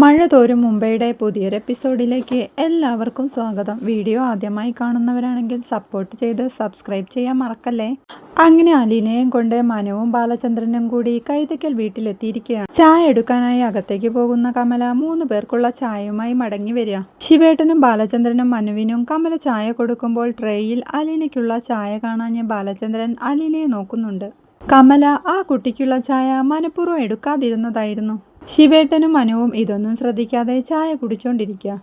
മഴ തോരും മുംബൈയുടെ പുതിയൊരു എപ്പിസോഡിലേക്ക് എല്ലാവർക്കും സ്വാഗതം. വീഡിയോ ആദ്യമായി കാണുന്നവരാണെങ്കിൽ സപ്പോർട്ട് ചെയ്ത് സബ്സ്ക്രൈബ് ചെയ്യാൻ മറക്കല്ലേ? അങ്ങനെ അലീനയും കൊണ്ട് മനുവും ബാലചന്ദ്രനും കൂടി കൈതയ്ക്കൽ വീട്ടിലെത്തിയിരിക്കുകയാണ്. ചായ എടുക്കാനായി അകത്തേക്ക് പോകുന്ന കമല മൂന്ന് പേർക്കുള്ള ചായയുമായി മടങ്ങി വരിക. ശിവേട്ടനും ബാലചന്ദ്രനും മനുവിനും കമല ചായ കൊടുക്കുമ്പോൾ ട്രേയിൽ അലീനയ്ക്കുള്ള ചായ കാണാഞ്ഞ് ബാലചന്ദ്രൻ അലീനയെ നോക്കുന്നുണ്ട്. കമല ആ കുട്ടിക്കുള്ള ചായ മനഃപൂർവം എടുക്കാതിരുന്നതായിരുന്നു. ശിവേട്ടനും മനുവും ഇതൊന്നും ശ്രദ്ധിക്കാതെ ചായ കുടിച്ചോണ്ടിരിക്കുക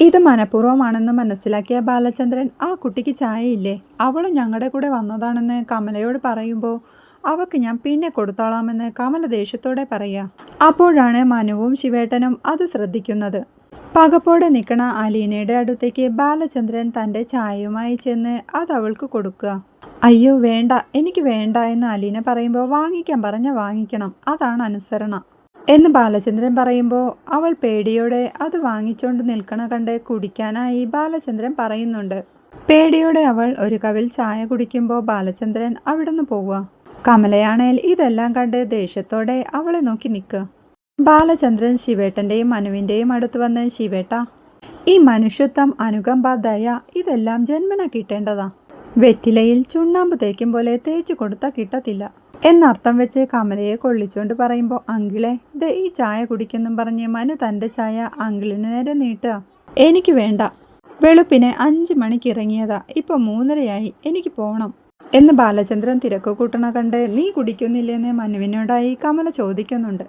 ഇത് മനഃപൂർവമാണെന്ന് മനസ്സിലാക്കിയ ബാലചന്ദ്രൻ ആ കുട്ടിക്ക് ചായയില്ലേ? അവളും ഞങ്ങളുടെ കൂടെ വന്നതാണെന്ന് കമലയോട് പറയുമ്പോൾ അവക്ക് ഞാൻ പിന്നെ കൊടുത്തോളാമെന്ന് കമല ദേഷ്യത്തോടെ പറയുക അപ്പോഴാണ് മനുവും ശിവേട്ടനും അത് ശ്രദ്ധിക്കുന്നത്. പകപ്പോടെ നിൽക്കണ അലീനയുടെ അടുത്തേക്ക് ബാലചന്ദ്രൻ തന്റെ ചായയുമായി ചെന്ന് അത് അവൾക്ക് കൊടുക്കുക അയ്യോ വേണ്ട എനിക്ക് വേണ്ട എന്ന് അലീന പറയുമ്പോൾ വാങ്ങിക്കാൻ പറഞ്ഞ വാങ്ങിക്കണം. അതാണ് അനുസരണ. എന്ന് ബാലചന്ദ്രൻ പറയുമ്പോൾ അവൾ പേടിയോടെ അത് വാങ്ങിച്ചുകൊണ്ട് നിൽക്കണ കണ്ട് കുടിക്കാനായി ബാലചന്ദ്രൻ പറയുന്നുണ്ട്. പേടിയോടെ അവൾ ഒരു കവിൽ ചായ കുടിക്കുമ്പോൾ ബാലചന്ദ്രൻ അവിടുന്ന് പോവുക. കമലയാണേൽ ഇതെല്ലാം കണ്ട് ദേഷ്യത്തോടെ അവളെ നോക്കി നിൽക്കുക ബാലചന്ദ്രൻ ശിവേട്ടന്റെയും മനുവിന്റെയും അടുത്ത് വന്ന് ശിവേട്ട ഈ മനുഷ്യത്വം അനുകമ്പ ദയ ഇതെല്ലാം ജന്മന കിട്ടേണ്ടതാ. വെറ്റിലയിൽ ചുണ്ണാമ്പ് തേക്കും പോലെ തേച്ചു കൊടുത്താൽ കിട്ടത്തില്ല. എന്നർത്ഥം വെച്ച് കമലയെ കൊള്ളിച്ചുകൊണ്ട് പറയുമ്പോൾ അങ്കിളെ ഇത് ഈ ചായ കുടിക്കെന്നും പറഞ്ഞ് മനു തന്റെ ചായ അങ്കിളിന് നേരെ നീട്ടുക. എനിക്ക് വേണ്ട. വെളുപ്പിനെ അഞ്ച് മണിക്ക് ഇറങ്ങിയതാ. ഇപ്പൊ മൂന്നരയായി. എനിക്ക് പോകണം എന്ന് ബാലചന്ദ്രൻ തിരക്ക് കൂട്ടണ കണ്ട് നീ കുടിക്കുന്നില്ലെന്ന് മനുവിനോടായി കമല ചോദിക്കുന്നുണ്ട്.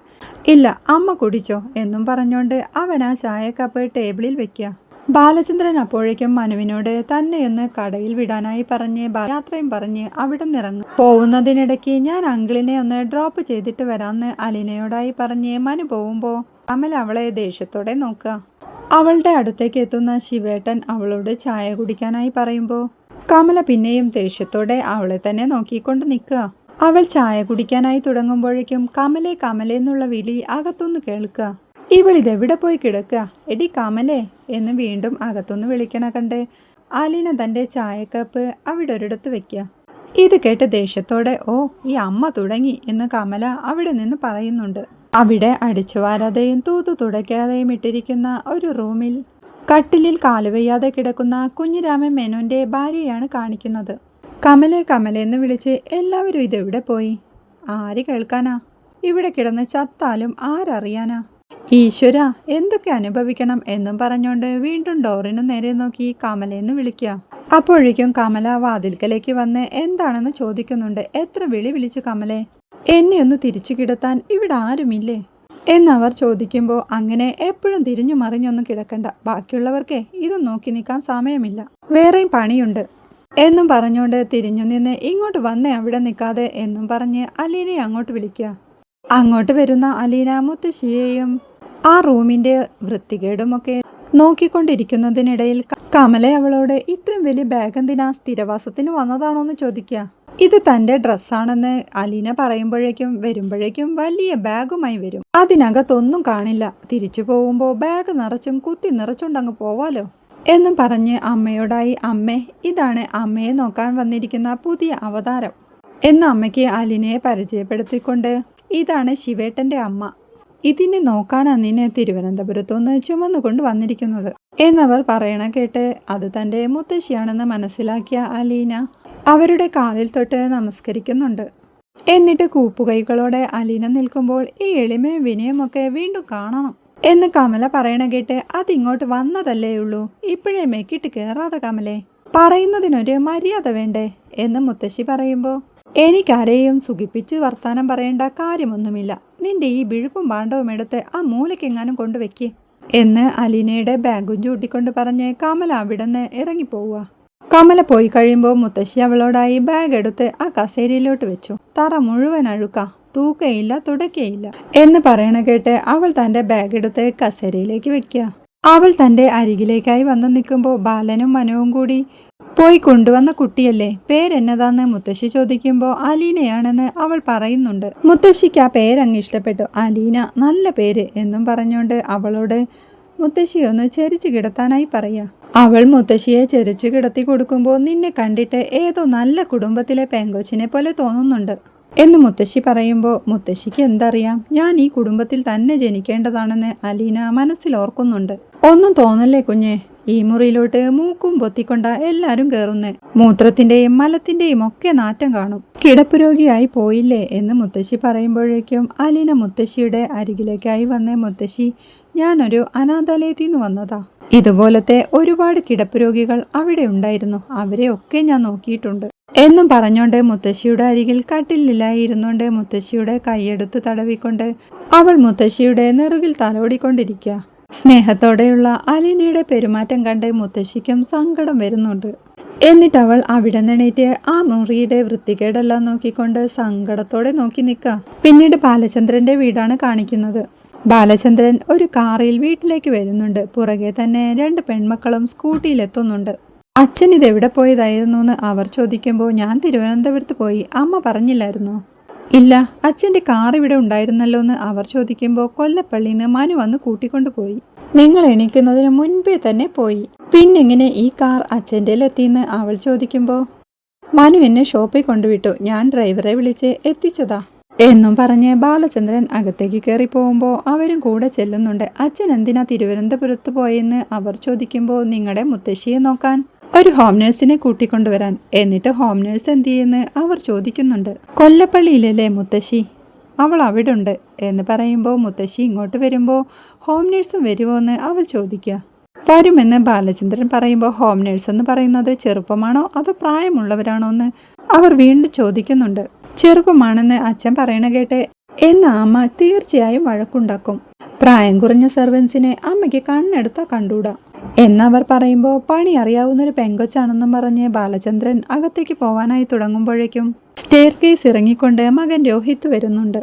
ഇല്ല അമ്മ കുടിച്ചോ എന്നും പറഞ്ഞുകൊണ്ട് അവൻ ആ ചായക്കപ്പ് ടേബിളിൽ വെക്കുക ബാലചന്ദ്രൻ അപ്പോഴേക്കും മനുവിനോട് തന്നെയൊന്ന് കടയിൽ വിടാനായി പറഞ്ഞ് യാത്രയും പറഞ്ഞ് അവിടെ നിറങ്ങും. പോകുന്നതിനിടയ്ക്ക് ഞാൻ അങ്കിളിനെ ഒന്ന് ഡ്രോപ്പ് ചെയ്തിട്ട് വരാമെന്ന് അലീനയോടായി പറഞ്ഞ് മനു പോകുമ്പോൾ അമൽ അവളെ ദേഷ്യത്തോടെ നോക്കുക. അവളുടെ അടുത്തേക്ക് എത്തുന്ന ശിവേട്ടൻ അവളോട് ചായ കുടിക്കാനായി പറയുമ്പോൾ കമല പിന്നെയും ദേഷ്യത്തോടെ അവളെ തന്നെ നോക്കിക്കൊണ്ട് നിൽക്കുക. അവൾ ചായ കുടിക്കാനായി തുടങ്ങുമ്പോഴേക്കും കമലെ കമലെ എന്നുള്ള വിളി അകത്തുനിന്ന് കേൾക്കുക. ഇവൾ ഇതെവിടെ പോയി കിടക്കുക? എടി കാമലേ എന്ന് വീണ്ടും അകത്തുനിന്ന് വിളിക്കണ കണ്ട് ആലീന തന്റെ ചായക്കപ്പ് അവിടെ ഒരിടത്ത് വെക്കുക. ഇത് കേട്ട് ദേഷ്യത്തോടെ ഓ ഈ അമ്മ തുടങ്ങി എന്ന് കമല അവിടെ നിന്ന് പറയുന്നുണ്ട്. അവിടെ അടിച്ചു വാരാതെയും തൂതു തുടയ്ക്കാതെയും ഇട്ടിരിക്കുന്ന ഒരു റൂമിൽ കട്ടിലിൽ കാലുവയ്യാതെ കിടക്കുന്ന കുഞ്ഞിരാമൻ മേനോന്റെ ഭാര്യയാണ് കാണിക്കുന്നത്. കമലെ കമലെ എന്ന് വിളിച്ച് എല്ലാവരും ഇതെവിടെ പോയി? ആര് കേൾക്കാനാ? ഇവിടെ കിടന്ന് ചത്താലും ആരറിയാനാ? ഈശ്വര എന്തൊക്കെ അനുഭവിക്കണം എന്നും പറഞ്ഞുകൊണ്ട് വീണ്ടും ഡോറിന് നേരെ നോക്കി കമലയെന്ന് വിളിക്കുക. അപ്പോഴേക്കും കമല വാതിൽക്കലേക്ക് വന്ന് എന്താണെന്ന് ചോദിക്കുന്നുണ്ട്. എത്ര വിളി വിളിച്ചു കമലെ? എന്നെ ഒന്ന് തിരിച്ചു കിടത്താൻ ഇവിടെ ആരുമില്ലേ? എന്നവർ ചോദിക്കുമ്പോൾ അങ്ങനെ എപ്പോഴും തിരിഞ്ഞു മറിഞ്ഞൊന്നും കിടക്കണ്ട. ബാക്കിയുള്ളവർക്കേ ഇത് നോക്കി നിൽക്കാൻ സമയമില്ല. വേറെയും പണിയുണ്ട് എന്നും പറഞ്ഞുകൊണ്ട് തിരിഞ്ഞു നിന്ന് ഇങ്ങോട്ട് വന്നേ അവിടെ നിൽക്കാതെ എന്നും പറഞ്ഞ് അലീനയെ അങ്ങോട്ട് വിളിക്കുക. അങ്ങോട്ട് വരുന്ന അലീന മുത്തശ്ശിയെയും ആ റൂമിന്റെ വൃത്തികേടുമൊക്കെ നോക്കിക്കൊണ്ടിരിക്കുന്നതിനിടയിൽ കമല അവളോട് ഇത്രയും വലിയ ബാഗ് എന്തിനാ? സ്ഥിരവാസത്തിന് വന്നതാണോ എന്ന് ചോദിക്കുക ഇത് തന്റെ ഡ്രസ്സാണെന്ന് അലീന പറയുമ്പോഴേക്കും വരുമ്പോഴേക്കും വലിയ ബാഗുമായി വരും. അതിനകത്തൊന്നും കാണില്ല. തിരിച്ചു പോകുമ്പോൾ ബാഗ് നിറച്ചും കുത്തി നിറച്ചുകൊണ്ടങ്ങ് പോവാലോ? എന്നും പറഞ്ഞ് അമ്മയോടായി അമ്മേ ഇതാണ് അമ്മയെ നോക്കാൻ വന്നിരിക്കുന്ന പുതിയ അവതാരം. എന്ന് അമ്മയ്ക്ക് അലിനയെ പരിചയപ്പെടുത്തിക്കൊണ്ട് ഇതാണ് ശിവേട്ടന്റെ അമ്മ. ഇതിനെ നോക്കാനാ നിന്നെ തിരുവനന്തപുരത്തുനിന്ന് ചുമന്നുകൊണ്ട് വന്നിരിക്കുന്നത്. എന്നവർ പറയണ കേട്ട് അത് തന്റെ മുത്തശ്ശിയാണെന്ന് മനസ്സിലാക്കിയ അലീന അവരുടെ കാലിൽ തൊട്ട് നമസ്കരിക്കുന്നുണ്ട്. എന്നിട്ട് കൂപ്പുകൈകളോടെ അലീന നിൽക്കുമ്പോൾ ഈ എളിമയും വിനയമൊക്കെ വീണ്ടും കാണണം എന്ന് കമല പറയണ കേട്ട് അതിങ്ങോട്ട് വന്നതല്ലേ ഉള്ളൂ. ഇപ്പോഴേ മെക്കിട്ട് കയറാതെ കമലേ. പറയുന്നതിനൊരു മര്യാദ വേണ്ടേ എന്ന് മുത്തശ്ശി പറയുമ്പോൾ എനിക്കാരെയും സുഖിപ്പിച്ച് വർത്താനം പറയേണ്ട കാര്യമൊന്നുമില്ല. നിന്റെ ഈ വിഴുപ്പും പാണ്ഡവും എടുത്ത് ആ മൂലക്കെങ്ങാനും കൊണ്ടുവെക്ക് എന്ന് അലീനയുടെ ബാഗും ചൂട്ടിക്കൊണ്ട് പറഞ്ഞ് കമല അവിടുന്ന് ഇറങ്ങിപ്പോവുക. കമല പോയി കഴിയുമ്പോൾ മുത്തശ്ശി അവളോടായി ബാഗ് എടുത്ത് ആ കസേരയിലോട്ട് വെച്ചു. തറ മുഴുവൻ അഴുക്ക തൂക്കയില്ല തുടക്കയില്ല എന്ന് പറയണ കേട്ട് അവൾ തന്റെ ബാഗ് എടുത്ത് കസേരയിലേക്ക് വെക്കുക. അവൾ തന്റെ അരികിലേക്കായി വന്നു നിൽക്കുമ്പോൾ ബാലനും മനുവും കൂടി പോയി കൊണ്ടുവന്ന കുട്ടിയല്ലേ? പേരെന്നതാന്ന് മുത്തശ്ശി ചോദിക്കുമ്പോൾ അലീനയാണെന്ന് അവൾ പറയുന്നുണ്ട്. മുത്തശ്ശിക്ക് ആ പേരങ്ങ് ഇഷ്ടപ്പെട്ടു. അലീന നല്ല പേര് എന്നും പറഞ്ഞുകൊണ്ട് അവളോട് മുത്തശ്ശി ഒന്ന് ചെരിച്ചു കിടത്താനായി പറയാ. അവൾ മുത്തശ്ശിയെ ചെരിച്ചു കിടത്തി കൊടുക്കുമ്പോൾ നിന്നെ കണ്ടിട്ട് ഏതോ നല്ല കുടുംബത്തിലെ പെങ്കൊച്ചിനെ പോലെ തോന്നുന്നുണ്ട് എന്ന് മുത്തശ്ശി പറയുമ്പോൾ മുത്തശ്ശിക്ക് എന്തറിയാം? ഞാൻ ഈ കുടുംബത്തിൽ തന്നെ ജനിക്കേണ്ടതാണെന്ന് അലീന മനസ്സിൽ ഓർക്കുന്നുണ്ട്. ഒന്നും തോന്നല്ലേ കുഞ്ഞെ? ഈ മുറിയിലോട്ട് മൂക്കും പൊത്തിക്കൊണ്ട എല്ലാരും കയറുന്നു മൂത്രത്തിന്റെയും മലത്തിന്റെയും ഒക്കെ നാറ്റം കാണും. കിടപ്പുരോഗിയായി പോയില്ലേ എന്ന് മുത്തശ്ശി പറയുമ്പോഴേക്കും അലീന മുത്തശ്ശിയുടെ അരികിലേക്കായി വന്ന മുത്തശ്ശി ഞാനൊരു അനാഥാലയത്തിൽ നിന്ന് വന്നതാ. ഇതുപോലത്തെ ഒരുപാട് കിടപ്പുരോഗികൾ അവിടെ ഉണ്ടായിരുന്നു. അവരെ ഒക്കെ ഞാൻ നോക്കിയിട്ടുണ്ട്. എന്നും പറഞ്ഞോണ്ട് മുത്തശ്ശിയുടെ അരികിൽ കട്ടിലില്ലായിരുന്നോണ്ട് മുത്തശ്ശിയുടെ കൈയെടുത്ത് തടവിക്കൊണ്ട് അവൾ മുത്തശ്ശിയുടെ നെറുകിൽ തലോടിക്കൊണ്ടിരിക്കുക സ്നേഹത്തോടെയുള്ള അലീനയുടെ പെരുമാറ്റം കണ്ട് മുത്തശ്ശിക്കും സങ്കടം വരുന്നുണ്ട്. എന്നിട്ട് അവൾ അവിടെ നിണീറ്റ് ആ മുറിയുടെ വൃത്തികേടെല്ലാം നോക്കിക്കൊണ്ട് സങ്കടത്തോടെ നോക്കി നിൽക്കുക പിന്നീട് ബാലചന്ദ്രന്റെ വീടാണ് കാണിക്കുന്നത്. ബാലചന്ദ്രൻ ഒരു കാറിൽ വീട്ടിലേക്ക് വരുന്നുണ്ട്. പുറകെ തന്നെ രണ്ട് പെൺമക്കളും സ്കൂട്ടിയിലെത്തുന്നുണ്ട് അച്ഛൻ ഇതെവിടെ പോയതായിരുന്നു എന്ന് അവർ ചോദിക്കുമ്പോൾ ഞാൻ തിരുവനന്തപുരത്ത് പോയി. അമ്മ പറഞ്ഞില്ലായിരുന്നോ? ഇല്ല. അച്ഛന്റെ കാർ ഇവിടെ ഉണ്ടായിരുന്നല്ലോ എന്ന് അവർ ചോദിക്കുമ്പോൾ കൊല്ലപ്പള്ളിയിൽ നിന്ന് മനു വന്ന് കൂട്ടിക്കൊണ്ടുപോയി. നിങ്ങൾ എണീക്കുന്നതിന് മുൻപേ തന്നെ പോയി. പിന്നെങ്ങനെ ഈ കാർ അച്ഛന്റെ എത്തിയെന്ന് അവൾ ചോദിക്കുമ്പോൾ മനു എന്നെ ഷോപ്പിൽ കൊണ്ടുവിട്ടു. ഞാൻ ഡ്രൈവറെ വിളിച്ച് എത്തിച്ചതാ. എന്നും പറഞ്ഞ് ബാലചന്ദ്രൻ അകത്തേക്ക് കയറി പോകുമ്പോൾ അവരും കൂടെ ചെല്ലുന്നുണ്ട്. അച്ഛൻ എന്തിനാ തിരുവനന്തപുരത്ത് പോയെന്ന്? അവർ ചോദിക്കുമ്പോൾ നിങ്ങളുടെ മുത്തശ്ശിയെ നോക്കാൻ. ഒരു ഹോം നേഴ്സിനെ കൂട്ടിക്കൊണ്ടുവരാൻ എന്നിട്ട് ഹോം നേഴ്സ് എന്ത് ചെയ്യുന്നു അവർ ചോദിക്കുന്നുണ്ട്. കൊല്ലപ്പള്ളിയിലല്ലേ മുത്തശ്ശി? അവൾ അവിടെ ഉണ്ട് എന്ന് പറയുമ്പോൾ മുത്തശ്ശി ഇങ്ങോട്ട് വരുമ്പോൾ ഹോം നേഴ്സും വരുമോ എന്ന് അവൾ ചോദിക്കുക. വരുമെന്ന് ബാലചന്ദ്രൻ പറയുമ്പോൾ ഹോം നേഴ്സ് എന്ന് പറയുന്നത് ചെറുപ്പമാണോ അതോ പ്രായമുള്ളവരാണോ എന്ന് അവർ വീണ്ടും ചോദിക്കുന്നുണ്ട്. ചെറുപ്പമാണെന്ന് അച്ഛൻ പറയണ കേട്ടെ എന്ന അമ്മ തീർച്ചയായും വഴക്കുണ്ടാക്കും. പ്രായം കുറഞ്ഞ സെർവൻസിനെ അമ്മയ്ക്ക് കണ്ണെടുത്താ കണ്ടൂടാ. എന്നവർ പറയുമ്പോൾ പണി അറിയാവുന്ന ഒരു പെങ്കൊച്ചാണെന്നും പറഞ്ഞ് ബാലചന്ദ്രൻ അകത്തേക്ക് പോവാനായി തുടങ്ങുമ്പോഴേക്കും സ്റ്റെയർ കേസ് ഇറങ്ങിക്കൊണ്ട് മകൻ രോഹിത് വരുന്നുണ്ട്.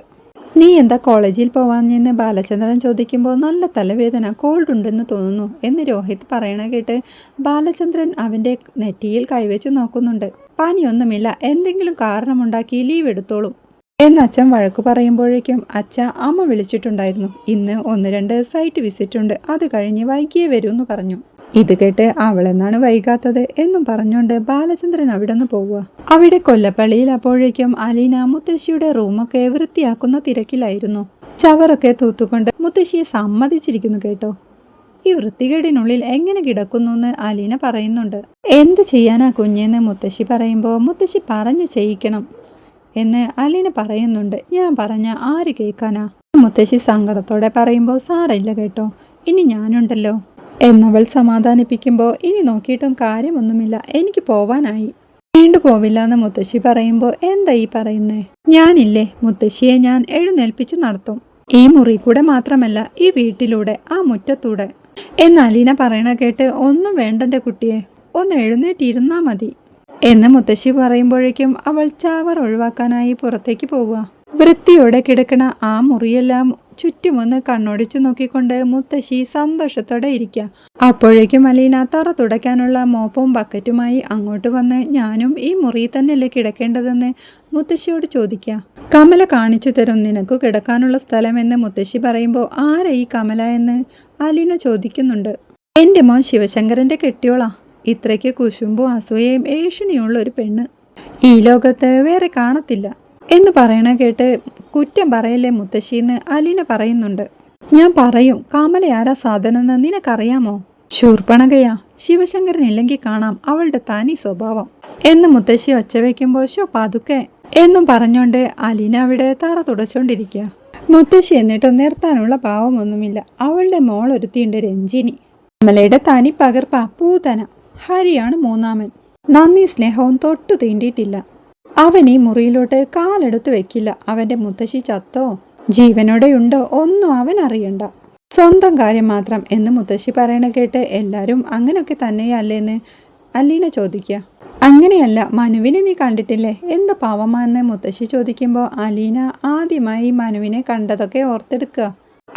നീ എന്താ കോളേജിൽ പോവാഞ്ഞെന്ന്? ബാലചന്ദ്രൻ ചോദിക്കുമ്പോൾ നല്ല തലവേദന കോൾഡ് ഉണ്ടെന്ന് തോന്നുന്നു എന്ന് രോഹിത് പറയണ കേട്ട് ബാലചന്ദ്രൻ അവന്റെ നെറ്റിയിൽ കൈവച്ച് നോക്കുന്നുണ്ട്. പനിയൊന്നുമില്ല എന്തെങ്കിലും കാരണമുണ്ടാക്കി ലീവ് എടുത്തോളും. എന്ന് അച്ഛൻ വഴക്ക് പറയുമ്പോഴേക്കും അച്ഛ അമ്മ വിളിച്ചിട്ടുണ്ടായിരുന്നു. ഇന്ന് ഒന്ന് രണ്ട് സൈറ്റ് വിസിറ്റ് ഉണ്ട്. അത് കഴിഞ്ഞ് വൈകിയേ വരൂ പറഞ്ഞു. ഇത് കേട്ട് അവളെന്നാണ് വൈകാത്തത് എന്നും പറഞ്ഞുകൊണ്ട് ബാലചന്ദ്രൻ അവിടെ നിന്ന് പോവുക. അവിടെ കൊല്ലപ്പള്ളിയിൽ അപ്പോഴേക്കും അലീന മുത്തശ്ശിയുടെ റൂമൊക്കെ വൃത്തിയാക്കുന്ന തിരക്കിലായിരുന്നു. ചവറൊക്കെ തൂത്തുകൊണ്ട് മുത്തശ്ശിയെ സമ്മതിച്ചിരിക്കുന്നു കേട്ടോ. ഈ വൃത്തികേടിനുള്ളിൽ എങ്ങനെ കിടക്കുന്നു എന്ന് അലീന പറയുന്നുണ്ട്. എന്ത് ചെയ്യാനാ കുഞ്ഞെന്ന് മുത്തശ്ശി പറയുമ്പോൾ മുത്തശ്ശി പറഞ്ഞു ചെയ്യിക്കണം. എന്ന് അലീന പറയുന്നുണ്ട്. ഞാൻ പറഞ്ഞ ആര് കേൾക്കാനാ? മുത്തശ്ശി സങ്കടത്തോടെ പറയുമ്പോൾ സാറില്ല കേട്ടോ. ഇനി ഞാനുണ്ടല്ലോ. എന്നവൾ സമാധാനിപ്പിക്കുമ്പോൾ ഇനി നോക്കിയിട്ടും കാര്യമൊന്നുമില്ല. എനിക്ക് പോവാനായി. വീണ്ടു പോവില്ല എന്ന് മുത്തശ്ശി പറയുമ്പോൾ എന്താ ഈ പറയുന്നേ? ഞാനില്ലേ. മുത്തശ്ശിയെ ഞാൻ എഴുന്നേൽപ്പിച്ചു നടത്തും. ഈ മുറി കൂടെ മാത്രമല്ല ഈ വീട്ടിലൂടെ ആ മുറ്റത്തൂടെ. എന്ന് അലീന പറയണ കേട്ട് ഒന്നും വേണ്ടന്റെ കുട്ടിയെ. ഒന്ന് എഴുന്നേറ്റിരുന്നാ മതി. എന്ന് മുത്തശ്ശി പറയുമ്പോഴേക്കും അവൾ ചാവർ ഒഴിവാക്കാനായി പുറത്തേക്ക് പോവുക. വൃത്തിയോടെ കിടക്കണ ആ മുറിയെല്ലാം ചുറ്റുമൊന്ന് കണ്ണോടിച്ചു നോക്കിക്കൊണ്ട് മുത്തശ്ശി സന്തോഷത്തോടെ ഇരിക്കുക. അപ്പോഴേക്കും അലീന തറ തുടയ്ക്കാനുള്ള മോപ്പും ബക്കറ്റുമായി അങ്ങോട്ട് വന്ന് ഞാനും ഈ മുറിയിൽ തന്നെയല്ലേ കിടക്കേണ്ടതെന്ന് മുത്തശ്ശിയോട് ചോദിക്കുക. കമല കാണിച്ചു തരും നിനക്ക് കിടക്കാനുള്ള സ്ഥലമെന്ന് മുത്തശ്ശി പറയുമ്പോൾ ആരാ ഈ കമല എന്ന് അലീന ചോദിക്കുന്നുണ്ട്. എന്റെ മോൻ ശിവശങ്കരന്റെ കെട്ടിയോളാ. ഇത്രയ്ക്ക് കുശുമ്പും അസൂയയും ഏഷണിയുള്ള ഒരു പെണ്ണ് ഈ ലോകത്ത് വേറെ കാണത്തില്ല എന്ന് പറയണ കേട്ട് കുറ്റം പറയല്ലേ മുത്തശ്ശിന്ന് അലീന പറയുന്നുണ്ട്. ഞാൻ പറയും കാമല ആരാ സാധനം എന്ന് നിനക്കറിയാമോ? ശൂർപ്പണകയാ. ശിവശങ്കരൻ ഇല്ലെങ്കിൽ കാണാം അവളുടെ തനി സ്വഭാവം. എന്ന് മുത്തശ്ശി ഒച്ച വയ്ക്കുമ്പോൾ ഷോ പതുക്കെ. എന്നും പറഞ്ഞുകൊണ്ട് അലീന അവിടെ തറ തുടച്ചുകൊണ്ടിരിക്കുക മുത്തശ്ശി എന്നിട്ട് നിർത്താനുള്ള ഭാവമൊന്നുമില്ല അവളുടെ മോൾ ഒരുത്തിയുണ്ട് രഞ്ജിനി. കമലയുടെ തനി പകർപ്പ പൂതന. ഹരിയാണ് മൂന്നാമൻ. നന്ദി സ്നേഹവും തൊട്ടു തീണ്ടിയിട്ടില്ല. അവൻ ഈ മുറിയിലോട്ട് കാലെടുത്ത് വെക്കില്ല. അവന്റെ മുത്തശ്ശി ചത്തോ? ജീവനോടെയുണ്ടോ? ഒന്നും അവൻ അറിയണ്ട. സ്വന്തം കാര്യം മാത്രം എന്ന് മുത്തശ്ശി പറയണ കേട്ട് എല്ലാവരും അങ്ങനെയൊക്കെ തന്നെയല്ലേന്ന് അല്ലീന ചോദിക്കുക അങ്ങനെയല്ല മനുവിനെ നീ കണ്ടിട്ടില്ലേ? എന്ത് പാവമാന്ന് മുത്തശ്ശി ചോദിക്കുമ്പോൾ അലീന ആദ്യമായി മനുവിനെ കണ്ടതൊക്കെ ഓർത്തെടുക്കുക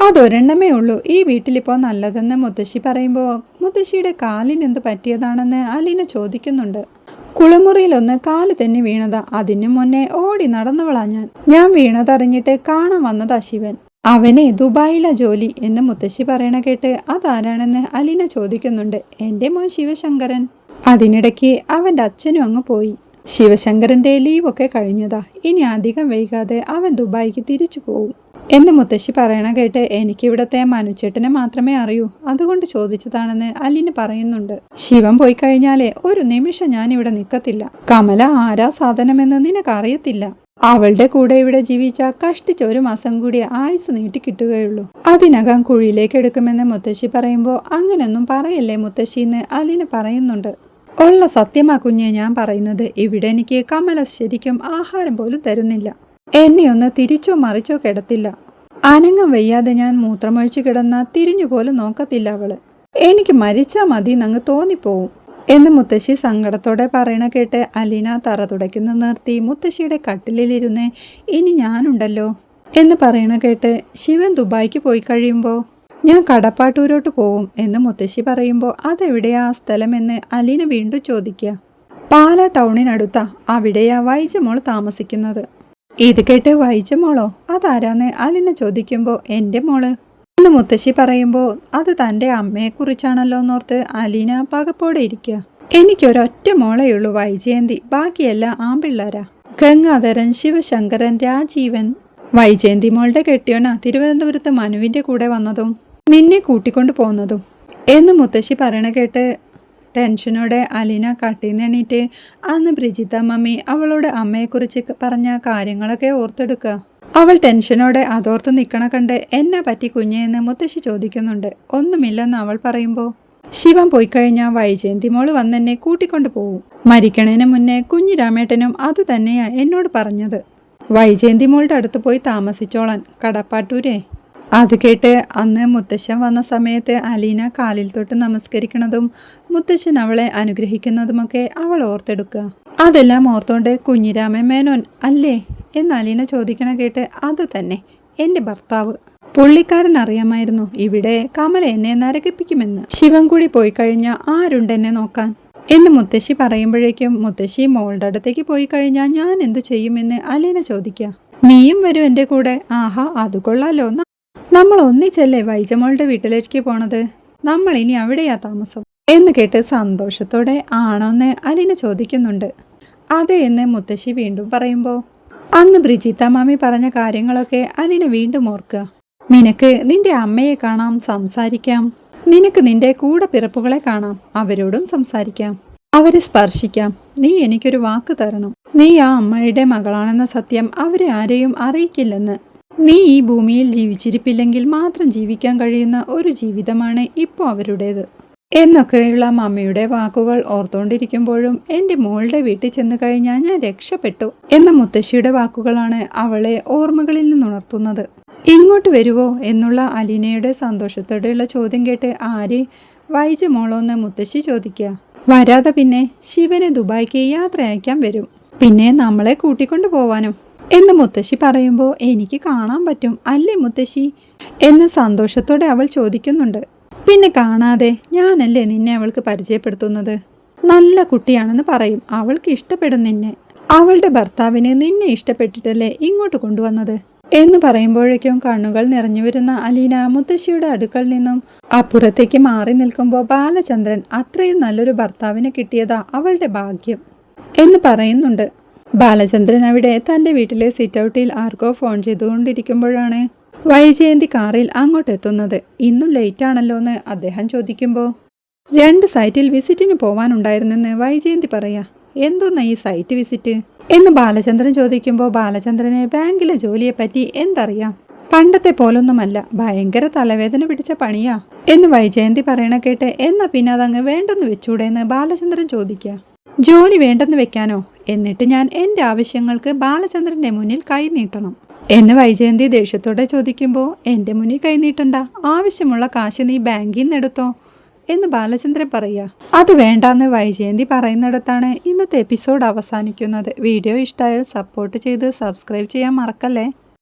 അതൊരെണ്ണമേ ഉള്ളൂ. ഈ വീട്ടിലിപ്പോൾ നല്ലതെന്ന് മുത്തശ്ശി പറയുമ്പോൾ മുത്തശ്ശിയുടെ കാലിന് എന്ത് പറ്റിയതാണെന്ന് അലീന ചോദിക്കുന്നുണ്ട്. കുളിമുറിയിലൊന്ന് കാൽ തന്നെ വീണതാ. അതിനു മുന്നേ ഓടി നടന്നവളാ ഞാൻ. ഞാൻ വീണതറിഞ്ഞിട്ട് കാണാൻ വന്നതാ ശിവൻ. അവനെ ദുബായിലെ ജോലി എന്ന് മുത്തശ്ശി പറയണ കേട്ട് അതാരാണെന്ന് അലീന ചോദിക്കുന്നുണ്ട്. എന്റെ മോൻ ശിവശങ്കരൻ. അതിനിടയ്ക്ക് അവന്റെ അച്ഛനും അങ്ങ് പോയി. ശിവശങ്കരന്റെ ലീവൊക്കെ കഴിഞ്ഞതാ. ഇനി അധികം വൈകാതെ അവൻ ദുബായിക്ക് തിരിച്ചു പോവും. എന്ന് മുത്തശ്ശി പറയണ കേട്ട് എനിക്കിവിടത്തെ മനുച്ചേട്ടനെ മാത്രമേ അറിയൂ. അതുകൊണ്ട് ചോദിച്ചതാണെന്ന് അലിന് പറയുന്നുണ്ട്. ശിവൻ പോയി കഴിഞ്ഞാലേ ഒരു നിമിഷം ഞാൻ ഇവിടെ നിൽക്കത്തില്ല കമല ആരാ സാധനമെന്ന് നിനക്കറിയത്തില്ല. അവളുടെ കൂടെ ഇവിടെ ജീവിച്ച കഷ്ടിച്ച ഒരു മാസം കൂടി ആയുസ് നീട്ടി കിട്ടുകയുള്ളൂ. അതിനകം കുഴിയിലേക്ക് എടുക്കുമെന്ന് മുത്തശ്ശി പറയുമ്പോൾ അങ്ങനൊന്നും പറയല്ലേ മുത്തശ്ശി എന്ന് അലിന് പറയുന്നുണ്ട്. ഉള്ള സത്യമാ കുഞ്ഞെ ഞാൻ പറയുന്നത്. ഇവിടെ എനിക്ക് കമല ശരിക്കും ആഹാരം പോലും തരുന്നില്ല. എന്നെ ഒന്ന് തിരിച്ചോ മറിച്ചോ കിടത്തില്ല. അനങ്ങം വയ്യാതെ ഞാൻ മൂത്രമൊഴിച്ചു കിടന്ന തിരിഞ്ഞുപോലും നോക്കത്തില്ല അവൾ. എനിക്ക് മരിച്ചാ മതി നങ്ങ് തോന്നിപ്പോവും. എന്ന് മുത്തശ്ശി സങ്കടത്തോടെ പറയണ കേട്ട് അലീന തറ തുടയ്ക്കുന്ന നിർത്തി മുത്തശ്ശിയുടെ കട്ടിലിരുന്ന് ഇനി ഞാനുണ്ടല്ലോ? എന്ന് പറയണ കേട്ട് ശിവൻ ദുബായിക്ക് പോയി കഴിയുമ്പോൾ ഞാൻ കടപ്പാട്ടൂരോട്ട് പോവും എന്ന് മുത്തശ്ശി പറയുമ്പോൾ അതെവിടെയാ ആ സ്ഥലമെന്ന് അലീന വീണ്ടും ചോദിക്കുക പാല ടൗണിനടുത്താ അവിടെയാ വൈജമോൾ താമസിക്കുന്നത്. ഇത് കേട്ട് വായിച്ച മോളോ? അതാരാന്ന് അലിന ചോദിക്കുമ്പോൾ എന്റെ മോൾ. എന്ന് മുത്തശ്ശി പറയുമ്പോൾ അത് തന്റെ അമ്മയെക്കുറിച്ചാണല്ലോ എന്നോർത്ത് അലീന പകപ്പോടെ ഇരിക്കുക എനിക്കൊരൊറ്റ മോളെയുള്ളൂ വൈജയന്തി. ബാക്കിയെല്ലാം ആമ്പിള്ളാരാ. ഗംഗാധരൻ ശിവശങ്കരൻ രാജീവൻ. വൈജയന്തി മോളുടെ കെട്ടിയോന തിരുവനന്തപുരത്ത് മനുവിന്റെ കൂടെ വന്നതും നിന്നെ കൂട്ടിക്കൊണ്ടു പോകുന്നതും എന്ന് മുത്തശ്ശി പറയണ കേട്ട് ടെൻഷനോടെ അലീന കട്ടിന്ന് എണീറ്റ് അന്ന് ബ്രിജിത്ത മമ്മി അവളോട് അമ്മയെക്കുറിച്ച് പറഞ്ഞ കാര്യങ്ങളൊക്കെ ഓർത്തെടുക്കുക അവൾ ടെൻഷനോടെ അതോർത്ത് നിൽക്കണ കണ്ട് എന്നെ പറ്റി കുഞ്ഞെന്ന് മുത്തശ്ശി ചോദിക്കുന്നുണ്ട്. ഒന്നുമില്ലെന്ന് അവൾ പറയുമ്പോൾ ശിവൻ പോയി കഴിഞ്ഞാൽ വൈജയന്തി മോൾ വന്നെന്നെ കൂട്ടിക്കൊണ്ടു പോവും. മരിക്കണേന് മുന്നേ കുഞ്ഞു രാമേട്ടനും അത് തന്നെയാ എന്നോട് പറഞ്ഞത്. വൈജയന്തി മോളുടെ അടുത്ത് പോയി താമസിച്ചോളാൻ. കടപ്പാട്ടൂരേ. അത് കേട്ട് അന്ന് മുത്തശ്ശൻ വന്ന സമയത്ത് അലീന കാലിൽ തൊട്ട് നമസ്കരിക്കുന്നതും മുത്തശ്ശൻ അവളെ അനുഗ്രഹിക്കുന്നതുമൊക്കെ അവൾ ഓർത്തെടുക്കുക. അതെല്ലാം ഓർത്തോണ്ട് കുഞ്ഞിരാമൻ മേനോൻ അല്ലേ? എന്ന് അലീന ചോദിക്കണ കേട്ട് അത് തന്നെ എന്റെ ഭർത്താവ്. പുള്ളിക്കാരൻ അറിയാമായിരുന്നു ഇവിടെ കമല എന്നെ നരകിപ്പിക്കുമെന്ന്. ശിവൻ കൂടി പോയി കഴിഞ്ഞാൽ ആരുണ്ടെന്നെ നോക്കാൻ? എന്ന് മുത്തശ്ശി പറയുമ്പോഴേക്കും മുത്തശ്ശി മോളുടെ അടുത്തേക്ക് പോയി കഴിഞ്ഞാൽ ഞാൻ എന്തു ചെയ്യുമെന്ന് അലീന ചോദിക്കുക. നീയും വരും എന്റെ കൂടെ. ആഹാ അത് കൊള്ളാലോ. നമ്മൾ ഒന്നിച്ചല്ലേ വൈജമോളുടെ വീട്ടിലേക്ക് പോണത്? നമ്മൾ ഇനി അവിടെയാ താമസം. എന്ന് കേട്ട് സന്തോഷത്തോടെ ആണോന്ന് അലിന ചോദിക്കുന്നുണ്ട്. അതെ എന്ന് മുത്തശ്ശി വീണ്ടും പറയുമ്പോൾ അന്ന് ബ്രിജിത്ത മാമി പറഞ്ഞ കാര്യങ്ങളൊക്കെ അലിന വീണ്ടും ഓർക്കുക. നിനക്ക് നിന്റെ അമ്മയെ കാണാം സംസാരിക്കാം. നിനക്ക് നിന്റെ കൂടെ പിറപ്പുകളെ കാണാം അവരോടും സംസാരിക്കാം. അവരെ സ്പർശിക്കാം. നീ എനിക്കൊരു വാക്ക് തരണം. നീ ആ അമ്മയുടെ മകളാണെന്ന സത്യം അവരെ ആരെയും അറിയിക്കില്ലെന്ന്. നീ ഈ ഭൂമിയിൽ ജീവിച്ചിരിപ്പില്ലെങ്കിൽ മാത്രം ജീവിക്കാൻ കഴിയുന്ന ഒരു ജീവിതമാണ് ഇപ്പോൾ അവരുടേത്. എന്നൊക്കെയുള്ള മമ്മിയുടെ വാക്കുകൾ ഓർത്തുകൊണ്ടിരിക്കുമ്പോഴും എന്റെ മോളുടെ വീട്ടിൽ ചെന്ന് കഴിഞ്ഞാൽ ഞാൻ രക്ഷപ്പെട്ടു എന്ന മുത്തശ്ശിയുടെ വാക്കുകളാണ് അവളെ ഓർമ്മകളിൽ നിന്നുണർത്തുന്നത് ഇങ്ങോട്ട് വരുവോ എന്നുള്ള അലീനയുടെ സന്തോഷത്തോടെയുള്ള ചോദ്യം കേട്ട് ആര് വൈജ മോളോന്ന് മുത്തശ്ശി ചോദിക്കുക വരാതെ പിന്നെ ശിവനെ ദുബായിക്ക് യാത്ര അയക്കാൻ വരും. പിന്നെ നമ്മളെ കൂട്ടിക്കൊണ്ടു പോവാനും. എന്ന് മുത്തശ്ശി പറയുമ്പോൾ എനിക്ക് കാണാൻ പറ്റും അല്ലേ മുത്തശ്ശി? എന്ന് സന്തോഷത്തോടെ അവൾ ചോദിക്കുന്നുണ്ട്. പിന്നെ കാണാതെ ഞാനല്ലേ നിന്നെ അവൾക്ക് പരിചയപ്പെടുത്തുന്നത്? നല്ല കുട്ടിയാണെന്ന് പറയും അവൾക്ക് ഇഷ്ടപ്പെടും നിന്നെ. അവളുടെ ഭർത്താവിനെ നിന്നെ ഇഷ്ടപ്പെട്ടിട്ടല്ലേ ഇങ്ങോട്ട് കൊണ്ടുവന്നത്? എന്ന് പറയുമ്പോഴേക്കും കണ്ണുകൾ നിറഞ്ഞു വരുന്ന അലീന മുത്തശ്ശിയുടെ അടുക്കൽ നിന്നും അപ്പുറത്തേക്ക് മാറി നിൽക്കുമ്പോൾ ബാലചന്ദ്രൻ അത്രയും നല്ലൊരു ഭർത്താവിനെ കിട്ടിയതാ അവളുടെ ഭാഗ്യം എന്ന് പറയുന്നുണ്ട്. ബാലചന്ദ്രൻ അവിടെ തന്റെ വീട്ടിലെ സിറ്റ് ഔട്ടിൽ ആർക്കോ ഫോൺ ചെയ്തുകൊണ്ടിരിക്കുമ്പോഴാണ് വൈജയന്തി കാറിൽ അങ്ങോട്ടെത്തുന്നത്. ഇന്നും ലേറ്റ് ആണല്ലോ എന്ന് അദ്ദേഹം ചോദിക്കുമ്പോൾ രണ്ട് സൈറ്റിൽ വിസിറ്റിന് പോവാനുണ്ടായിരുന്നെന്ന് വൈജയന്തി പറയാ. എന്തോന്നാ ഈ സൈറ്റ് വിസിറ്റ് എന്ന് ബാലചന്ദ്രൻ ചോദിക്കുമ്പോൾ ബാലചന്ദ്രന് ബാങ്കിലെ ജോലിയെപ്പറ്റി എന്തറിയാം? പണ്ടത്തെ പോലൊന്നുമല്ല. ഭയങ്കര തലവേദന പിടിച്ച പണിയാ. എന്ന് വൈജയന്തി പറയണ കേട്ട് എന്നാ പിന്നെ അതങ്ങ് വേണ്ടെന്ന് വെച്ചൂടെ? എന്ന് ബാലചന്ദ്രൻ ചോദിക്കുക ജോലി വേണ്ടെന്ന് വെക്കാനോ? എന്നിട്ട് ഞാൻ എന്റെ ആവശ്യങ്ങൾക്ക് ബാലചന്ദ്രന്റെ മുന്നിൽ കൈനീട്ടണം എന്ന് വൈജയന്തി ദേഷ്യത്തോടെ ചോദിക്കുമ്പോൾ എന്റെ മുന്നിൽ കൈനീട്ടണ്ട ആവശ്യമുള്ള കാശ് നീ ബാങ്കിൽ നിന്ന് എടുത്തോ? എന്ന് ബാലചന്ദ്രൻ പറയുക. അത് വേണ്ടാന്ന് വൈജയന്തി പറയുന്നിടത്താണ് ഇന്നത്തെ എപ്പിസോഡ് അവസാനിക്കുന്നത്. വീഡിയോ ഇഷ്ടമായാൽ സപ്പോർട്ട് ചെയ്ത് സബ്സ്ക്രൈബ് ചെയ്യാൻ മറക്കല്ലേ?